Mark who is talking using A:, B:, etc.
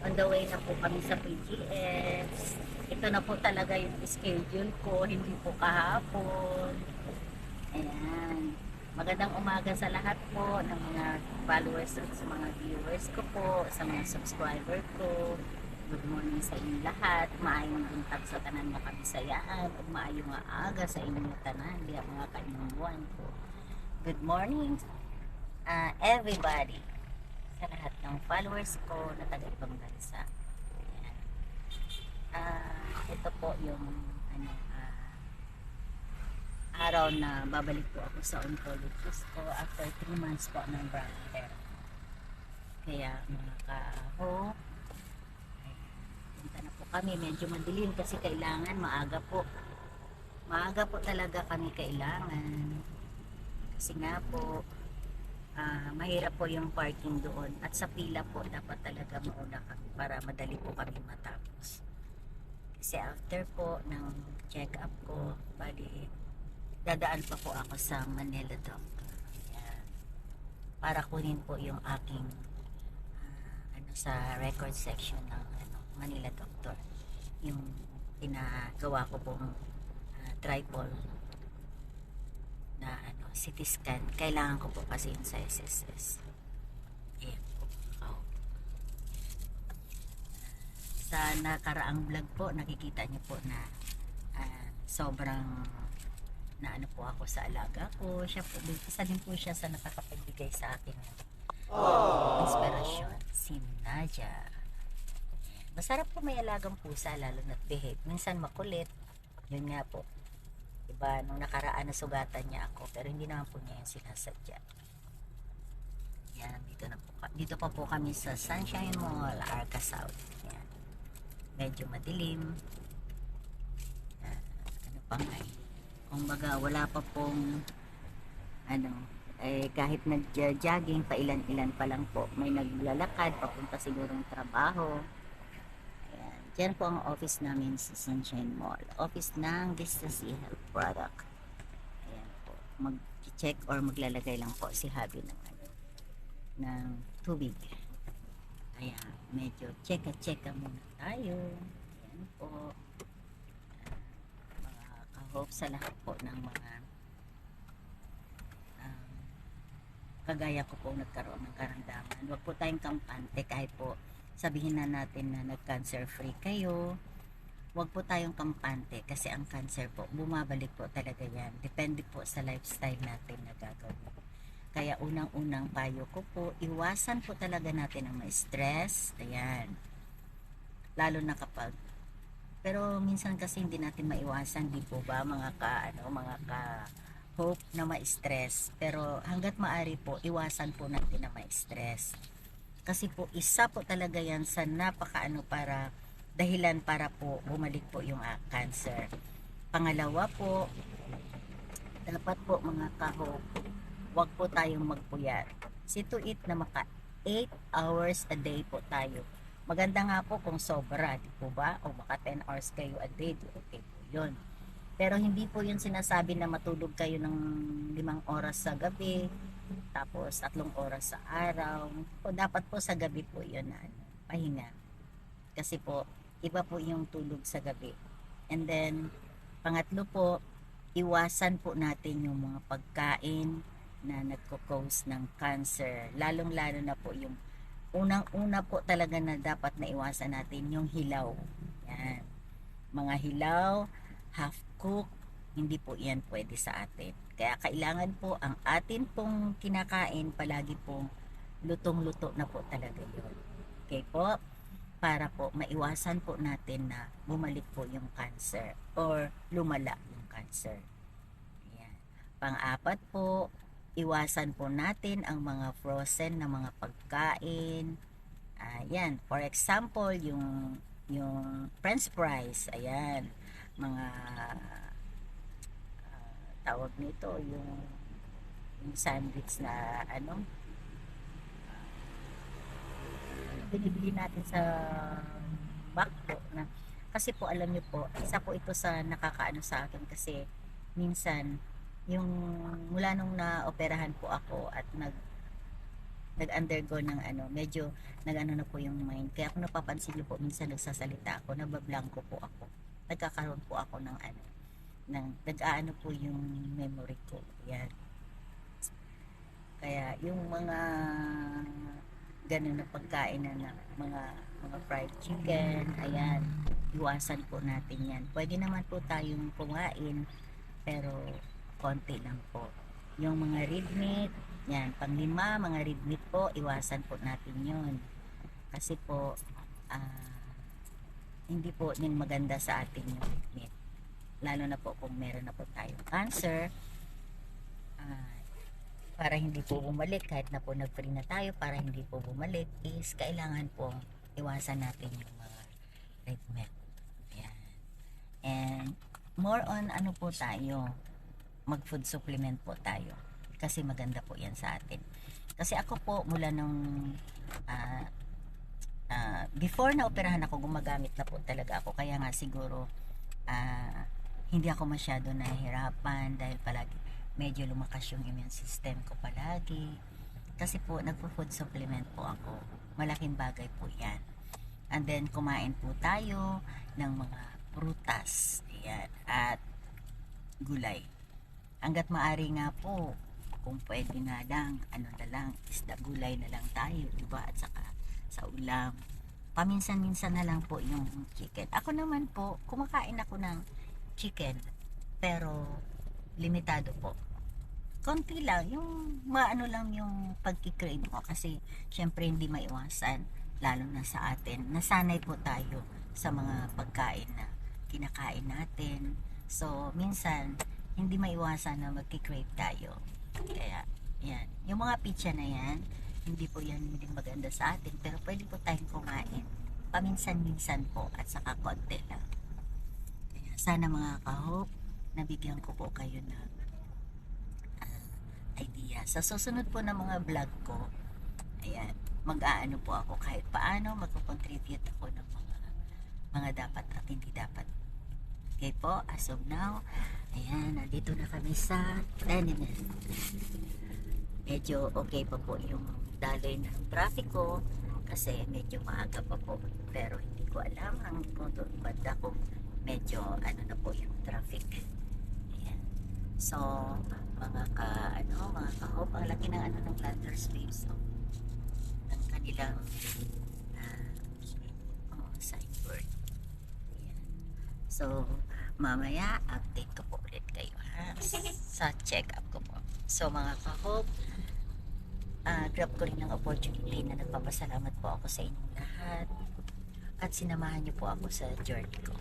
A: On the way na po kami sa PGS. Ito na po talaga yung schedule ko, hindi po kahapon. Ayan. Magandang umaga sa lahat po ng mga followers at sa mga viewers ko po, sa mga subscriber ko. Good morning sa inyo lahat. Maayong buntag sa tanan nga kabisayaan ug maayong aga sa inyong tanan diha mga kanyang ko. Good morning uh, everybody sa lahat ng followers ko na taga ibang bansa. Ayan. Ah, ito po yung ano, ah, araw na babalik po ako sa oncologist ko after 3 months po ng bronch therapy. Kaya mga kaho, punta na po kami. Medyo madilim kasi kailangan maaga po. Maaga po talaga kami kailangan. Kasi nga po, ah, mahirap po yung parking doon. At sa pila po, dapat talaga mauna kami para madali po kami matapos. Kasi after po ng check-up ko, bali, dadaan pa po ako sa Manila Doctor. Ayan. Para kunin po yung aking ah, ano sa record section ng ano, Manila Doctor. Yung pinagawa ko pong ah, tripod na ano, CT scan. Kailangan ko po kasi yun sa SSS. Ayan po. Oh. Sa nakaraang vlog po, nakikita niyo po na ah, sobrang na ano po ako sa alaga ko. Siya po, isa din po siya sa nakakapagbigay sa akin ng inspirasyon. Si Nadia. Masarap po may alagang pusa, lalo na't behave. Minsan makulit. Yun nga po. Diba, nung nakaraan na sugatan niya ako, pero hindi naman po niya yung sinasadya. Yan, dito, na po, dito pa po kami sa Sunshine Mall, Arca South. Yan. Medyo madilim. Ah, ano pa nga eh. Kung baga, wala pa pong ano, eh, kahit nag-jogging, pa ilan-ilan pa lang po. May naglalakad, papunta sigurong trabaho. Diyan po ang office namin sa Sunshine Mall. Office ng Distance Health Product. Ayan po. Mag-check or maglalagay lang po si Habi ng ano, ng tubig. Ayan. Medyo check-a-check muna tayo. Ayan po. Mga ka-hope sa lahat po ng mga um, kagaya ko po nagkaroon ng karamdaman. Huwag po tayong kampante kahit po sabihin na natin na nag-cancer free kayo. Huwag po tayong kampante kasi ang cancer po, bumabalik po talaga yan. Depende po sa lifestyle natin na gagawin. Kaya unang-unang payo ko po, iwasan po talaga natin ang ma-stress. Ayan. Lalo na kapag pero minsan kasi hindi natin maiwasan, di po ba mga ka ano, mga ka hope na ma-stress. Pero hangga't maari po, iwasan po natin na ma-stress. Kasi po isa po talaga yan sa napakaano para dahilan para po bumalik po yung ah, cancer. Pangalawa po, dapat po mga kaho, wag po tayong magpuyat. See to it na maka 8 hours a day po tayo. Maganda nga po kung sobra, di po ba? O maka 10 hours kayo a day, okay po yun. Pero hindi po yun sinasabi na matulog kayo ng limang oras sa gabi, tapos tatlong oras sa araw. O dapat po sa gabi po yun na pahinga. Kasi po, iba po yung tulog sa gabi. And then, pangatlo po, iwasan po natin yung mga pagkain na nagko-cause ng cancer. Lalong-lalo na po yung unang-una po talaga na dapat na iwasan natin yung hilaw. Yan. Mga hilaw, half cook, hindi po yan pwede sa atin. Kaya kailangan po ang atin pong kinakain palagi pong lutong-luto na po talaga yun. Okay po? Para po maiwasan po natin na bumalik po yung cancer or lumala yung cancer. Ayan. Pang-apat po, iwasan po natin ang mga frozen na mga pagkain. Ayan, for example, yung yung french fries, ayan, mga tawag nito, yung yung sandwich na ano binibili natin sa Macdo na kasi po alam niyo po isa po ito sa nakakaano sa akin kasi minsan yung mula nung na-operahan po ako at nag nag-undergo ng ano, medyo nag-ano na po yung mind. Kaya kung napapansin niyo po, minsan nagsasalita ako, nabablanko po ako. Nagkakaroon po ako ng ano, ng, nag-aano po yung memory ko. Yan. Kaya yung mga ganun na pagkain na, na mga mga fried chicken, ayan, iwasan po natin yan. Pwede naman po tayong kumain, pero konti lang po. Yung mga red meat, yan, panglima, mga red meat po, iwasan po natin yun. Kasi po, ah, hindi po din maganda sa atin yung red meat. Lalo na po kung meron na po tayong cancer, ah, para hindi po bumalik, kahit na po nag-free na tayo, para hindi po bumalik, is kailangan po iwasan natin yung mga red meat. Yan. And more on ano po tayo, mag food supplement po tayo. Kasi maganda po yan sa atin. Kasi ako po mula nung ah, ah, before na operahan ako, gumagamit na po talaga ako. Kaya nga siguro ah, hindi ako masyado nahihirapan dahil palagi medyo lumakas yung immune system ko palagi. Kasi po, nagpo-food supplement po ako. Malaking bagay po yan. And then, kumain po tayo ng mga prutas. Ayan. At gulay. Hanggat maari nga po, kung pwede nga lang, ano na lang, isda gulay na lang tayo, di ba? At saka sa ulam. Paminsan-minsan na lang po yung chicken. Ako naman po, kumakain ako ng chicken. Pero, limitado po. Konti lang, yung maano lang yung pagkikrave ko kasi syempre hindi maiwasan lalo na sa atin. Nasanay po tayo sa mga pagkain na kinakain natin. So, minsan, hindi maiwasan na magkikrave tayo. Kaya, yan. Yung mga pizza na yan, hindi po yan hindi maganda sa atin. Pero pwede po tayong kumain. Paminsan-minsan po at saka konti lang. Sana mga kahop, nabigyan ko po kayo ng ah, idea. Sa susunod po ng mga vlog ko, ayan, mag-aano po ako kahit paano, magko-contribute ako ng mga mga dapat at hindi dapat. Okay po, as of now, ayan, nandito na kami sa Tenement. Medyo okay pa po yung daloy ng trafiko kasi medyo maaga pa po. Pero hindi ko alam ang kung doon banda kung medyo ano na po yung traffic. Ayan. So, mga ka, ano, mga kahop, ang laki ng ano ng lander space. So, ng kanilang uh, oh, signboard. Ayan. So, mamaya, update ko po ulit kayo ha, sa check-up ko po. So, mga kahop, ah grab ko rin ng opportunity na nagpapasalamat po ako sa inyong lahat at sinamahan niyo po ako sa journey ko.